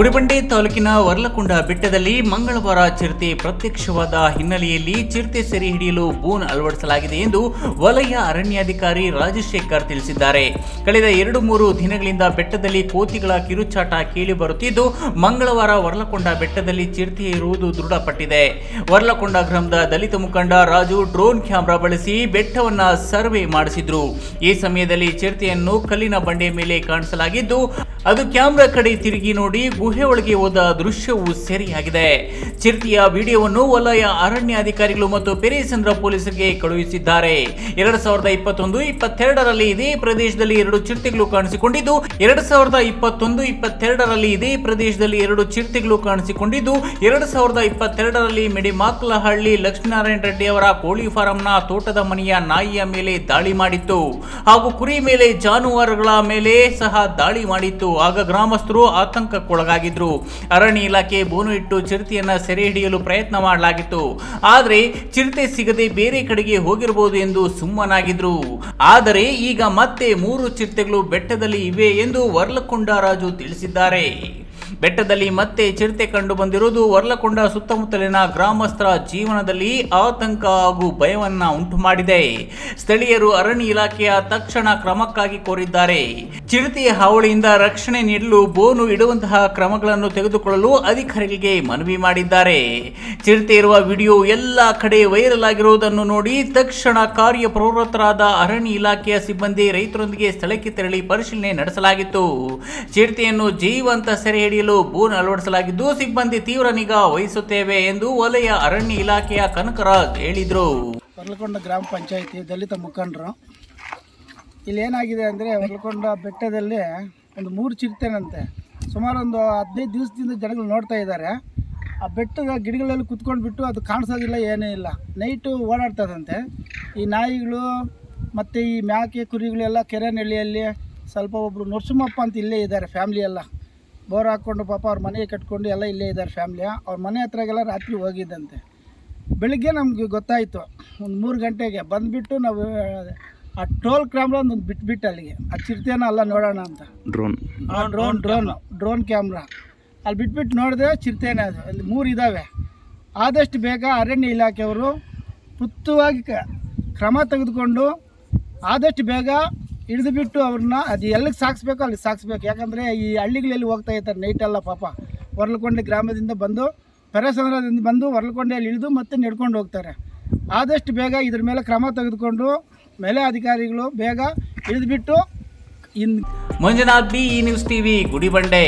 ಗುಡಿಬಂಡೆ ತಾಲೂಕಿನ ವರ್ಲಕುಂಡ ಬೆಟ್ಟದಲ್ಲಿ ಮಂಗಳವಾರ ಚಿರತೆ ಪ್ರತ್ಯಕ್ಷವಾದ ಹಿನ್ನೆಲೆಯಲ್ಲಿ ಚಿರತೆ ಸೆರೆ ಹಿಡಿಯಲು ಬೋನ್ ಅಳವಡಿಸಲಾಗಿದೆ ಎಂದು ವಲಯ ಅರಣ್ಯಾಧಿಕಾರಿ ರಾಜಶೇಖರ್ ತಿಳಿಸಿದ್ದಾರೆ. ಕಳೆದ ಎರಡು ಮೂರು ದಿನಗಳಿಂದ ಬೆಟ್ಟದಲ್ಲಿ ಕೋತಿಗಳ ಕಿರುಚಾಟ ಕೇಳಿ ಬರುತ್ತಿದ್ದು, ಮಂಗಳವಾರ ವರ್ಲಕೊಂಡ ಬೆಟ್ಟದಲ್ಲಿ ಚಿರತೆ ಇರುವುದು ದೃಢಪಟ್ಟಿದೆ. ವರ್ಲಕೊಂಡ ಗ್ರಾಮದ ದಲಿತ ಮುಖಂಡ ರಾಜು ಡ್ರೋನ್ ಕ್ಯಾಮೆರಾ ಬಳಸಿ ಬೆಟ್ಟವನ್ನ ಸರ್ವೆ ಮಾಡಿಸಿದ್ರು. ಈ ಸಮಯದಲ್ಲಿ ಚಿರತೆಯನ್ನು ಕಲ್ಲಿನ ಬಂಡೆ ಮೇಲೆ ಕಾಣಿಸಲಾಗಿದ್ದು, ಅದು ಕ್ಯಾಮೆರಾ ಕಡೆ ತಿರುಗಿ ನೋಡಿ ಒಳಗೆ ಹೋದ ದೃಶ್ಯವು ಸೆರೆಯಾಗಿದೆ. ಚಿರತೆಯ ವಿಡಿಯೋವನ್ನು ವಲಯ ಅರಣ್ಯಾಧಿಕಾರಿಗಳು ಮತ್ತು ಪೆರೇಸಂದ್ರ ಪೊಲೀಸರಿಗೆ ಕಳುಹಿಸಿದ್ದಾರೆ. ಎರಡ್ ಸಾವಿರದ ಇಪ್ಪತ್ತೊಂದು, ಇಪ್ಪತ್ತೆರಡರಲ್ಲಿ ಇದೇ ಪ್ರದೇಶದಲ್ಲಿ ಎರಡು ಚಿರತೆಗಳು ಕಾಣಿಸಿಕೊಂಡಿದ್ದು, ಎರಡ್ ಸಾವಿರದ ಇಪ್ಪತ್ತೊಂದು, ಇಪ್ಪತ್ತೆರಡರಲ್ಲಿ ಇದೇ ಪ್ರದೇಶದಲ್ಲಿ ಎರಡು ಚಿರತೆಗಳು ಕಾಣಿಸಿಕೊಂಡಿದ್ದು, ಎರಡ್ ಸಾವಿರದ ಇಪ್ಪತ್ತೆರಡರಲ್ಲಿ ಮಿಡಿಮಾಕ್ಲಹಳ್ಳಿ ಲಕ್ಷ್ಮೀನಾರಾಯಣ ರೆಡ್ಡಿ ಅವರ ಕೋಳಿ ಫಾರಂನ ತೋಟದ ಮನೆಯ ನಾಯಿಯ ಮೇಲೆ ದಾಳಿ ಮಾಡಿತ್ತು. ಹಾಗೂ ಕುರಿ ಮೇಲೆ ಜಾನುವಾರುಗಳ ಮೇಲೆ ಸಹ ದಾಳಿ ಮಾಡಿತ್ತು. ಆಗ ಗ್ರಾಮಸ್ಥರು ಆತಂಕಕ್ಕೊಳಗಾಗಿದ್ರು ಅರಣ್ಯ ಇಲಾಖೆ ಬೋನು ಇಟ್ಟು ಚಿರತೆಯನ್ನ ಸೆರೆ ಹಿಡಿಯಲು ಪ್ರಯತ್ನ ಮಾಡಲಾಗಿತ್ತು. ಆದರೆ ಚಿರತೆ ಸಿಗದೆ ಬೇರೆ ಕಡೆಗೆ ಹೋಗಿರಬಹುದು ಎಂದು ಸುಮ್ಮನಾಗಿದ್ರು. ಆದರೆ ಈಗ ಮತ್ತೆ ಮೂರು ಚಿರತೆಗಳು ಬೆಟ್ಟದಲ್ಲಿ ಇವೆ ಎಂದು ವರ್ಲಕೊಂಡ ರಾಜು ತಿಳಿಸಿದ್ದಾರೆ. ಬೆಟ್ಟದಲ್ಲಿ ಮತ್ತೆ ಚಿರತೆ ಕಂಡು ಬಂದಿರುವುದು ವರ್ಲಕೊಂಡ ಸುತ್ತಮುತ್ತಲಿನ ಗ್ರಾಮಸ್ಥರ ಜೀವನದಲ್ಲಿ ಆತಂಕ ಹಾಗೂ ಭಯವನ್ನ ಉಂಟು ಮಾಡಿದೆ. ಸ್ಥಳೀಯರು ಅರಣ್ಯ ಇಲಾಖೆಯ ತಕ್ಷಣ ಕ್ರಮಕ್ಕಾಗಿ ಕೋರಿದ್ದಾರೆ. ಚಿರತೆಯ ಹಾವಳಿಯಿಂದ ರಕ್ಷಣೆ ನೀಡಲು ಬೋನು ಇಡುವಂತಹ ಕ್ರಮಗಳನ್ನು ತೆಗೆದುಕೊಳ್ಳಲು ಅಧಿಕಾರಿಗಳಿಗೆ ಮನವಿ ಮಾಡಿದ್ದಾರೆ. ಚಿರತೆ ಇರುವ ವಿಡಿಯೋ ಎಲ್ಲ ಕಡೆ ವೈರಲ್ ಆಗಿರುವುದನ್ನು ನೋಡಿ ತಕ್ಷಣ ಕಾರ್ಯಪ್ರವೃತ್ತರಾದ ಅರಣ್ಯ ಇಲಾಖೆಯ ಸಿಬ್ಬಂದಿ ರೈತರೊಂದಿಗೆ ಸ್ಥಳಕ್ಕೆ ತೆರಳಿ ಪರಿಶೀಲನೆ ನಡೆಸಲಾಗಿತ್ತು. ಚಿರತೆಯನ್ನು ಜೀವಂತ ಸೆರೆ ಬೋನ್ ಅಳವಡಿಸಲಾಗಿದ್ದು ಸಿಬ್ಬಂದಿ ತೀವ್ರ ನಿಗಾ ವಹಿಸುತ್ತೇವೆ ಎಂದು ವಲಯ ಅರಣ್ಯ ಇಲಾಖೆಯ ಕನಕರಾಜ್ ಹೇಳಿದರು. ಹೊರಲಕೊಂಡ ಗ್ರಾಮ ಪಂಚಾಯಿತಿ ದಲಿತ ಮುಖಂಡರು. ಇಲ್ಲಿ ಏನಾಗಿದೆ ಅಂದರೆ ಹೊರಲಕೊಂಡ ಬೆಟ್ಟದಲ್ಲಿ ಒಂದು ಮೂರು ಚಿರತೆನಂತೆ. ಸುಮಾರು ಒಂದು ಹದಿನೈದು ದಿವಸದಿಂದ ಜನಗಳು ನೋಡ್ತಾ ಇದ್ದಾರೆ. ಆ ಬೆಟ್ಟದ ಗಿಡಗಳಲ್ಲಿ ಕುತ್ಕೊಂಡು ಬಿಟ್ಟು ಅದು ಕಾಣಿಸೋದಿಲ್ಲ, ಏನೂ ಇಲ್ಲ. ನೈಟು ಓಡಾಡ್ತದಂತೆ. ಈ ನಾಯಿಗಳು ಮತ್ತು ಈ ಮ್ಯಾಕೆ ಕುರಿಗಳೆಲ್ಲ ಕೆರೆ ನೆಳ್ಳಿಯಲ್ಲಿ ಸ್ವಲ್ಪ ಒಬ್ಬರು ನರಸಿಂಹಪ್ಪ ಅಂತ ಇಲ್ಲೇ ಇದ್ದಾರೆ ಫ್ಯಾಮ್ಲಿ ಎಲ್ಲ. ಬೋರ್ ಹಾಕ್ಕೊಂಡು ಪಾಪ ಅವ್ರ ಮನೆ ಕಟ್ಕೊಂಡು ಎಲ್ಲ ಇಲ್ಲೇ ಇದ್ದಾರೆ ಫ್ಯಾಮ್ಲಿಯ. ಅವ್ರ ಮನೆ ಹತ್ರಗೆಲ್ಲ ರಾತ್ರಿ ಹೋಗಿದ್ದಂತೆ. ಬೆಳಿಗ್ಗೆ ನಮಗೆ ಗೊತ್ತಾಯಿತು ಒಂದು ಮೂರು ಗಂಟೆಗೆ ಬಂದುಬಿಟ್ಟು ನಾವು ಆ ಟೋಲ್ ಕ್ಯಾಮ್ರಾ ಒಂದು ಬಿಟ್ಬಿಟ್ಟು ಅಲ್ಲಿಗೆ. ಆ ಚಿರತೆನ ಅಲ್ಲ ನೋಡೋಣ ಅಂತ. ಡ್ರೋನ್. ಆ ಡ್ರೋನ್ ಡ್ರೋನ್ ಡ್ರೋನ್ ಕ್ಯಾಮ್ರಾ. ಅಲ್ಲಿ ಬಿಟ್ಬಿಟ್ಟು ನೋಡಿದೆ ಚಿರತೆನೇ ಅದು. ಅಲ್ಲಿ ಮೂರು ಇದ್ದಾವೆ ಆದಷ್ಟು ಬೇಗ ಅರಣ್ಯ ಇಲಾಖೆಯವರು ಪುತ್ತವಾಗಿ ಕ- ಕ್ರಮ ತೆಗೆದುಕೊಂಡು ಆದಷ್ಟು ಬೇಗ ಹಿಡಿದುಬಿಟ್ಟು ಅವ್ರನ್ನ ಅದು ಎಲ್ಲಿಗೆ ಸಾಗಿಸ್ಬೇಕು ಅಲ್ಲಿಗೆ ಸಾಗಿಸ್ಬೇಕು ಯಾಕಂದರೆ ಈ ಹಳ್ಳಿಗಳಲ್ಲಿ ಹೋಗ್ತಾ ಇರ್ತಾರೆ ನೈಟೆಲ್ಲ ಪಾಪ. ಹೊರ್ಲಕೊಂಡೆ ಗ್ರಾಮದಿಂದ ಬಂದು, ಪೆರಸಂದ್ರದಿಂದ ಬಂದು ಹೊರ್ಲಕೊಂಡೆಯಲ್ಲಿ ಇಳಿದು ಮತ್ತೆ ನಡ್ಕೊಂಡು ಹೋಗ್ತಾರೆ. ಆದಷ್ಟು ಬೇಗ ಇದ್ರ ಮೇಲೆ ಕ್ರಮ ತೆಗೆದುಕೊಂಡು ಮೇಲೆ ಅಧಿಕಾರಿಗಳು ಬೇಗ ಇಳಿದುಬಿಟ್ಟು ಇನ್ ಮಂಜುನಾಥ್ ಬಿ ಈ ನ್ಯೂಸ್ ಟಿವಿ, ಗುಡಿಬಂಡೆ.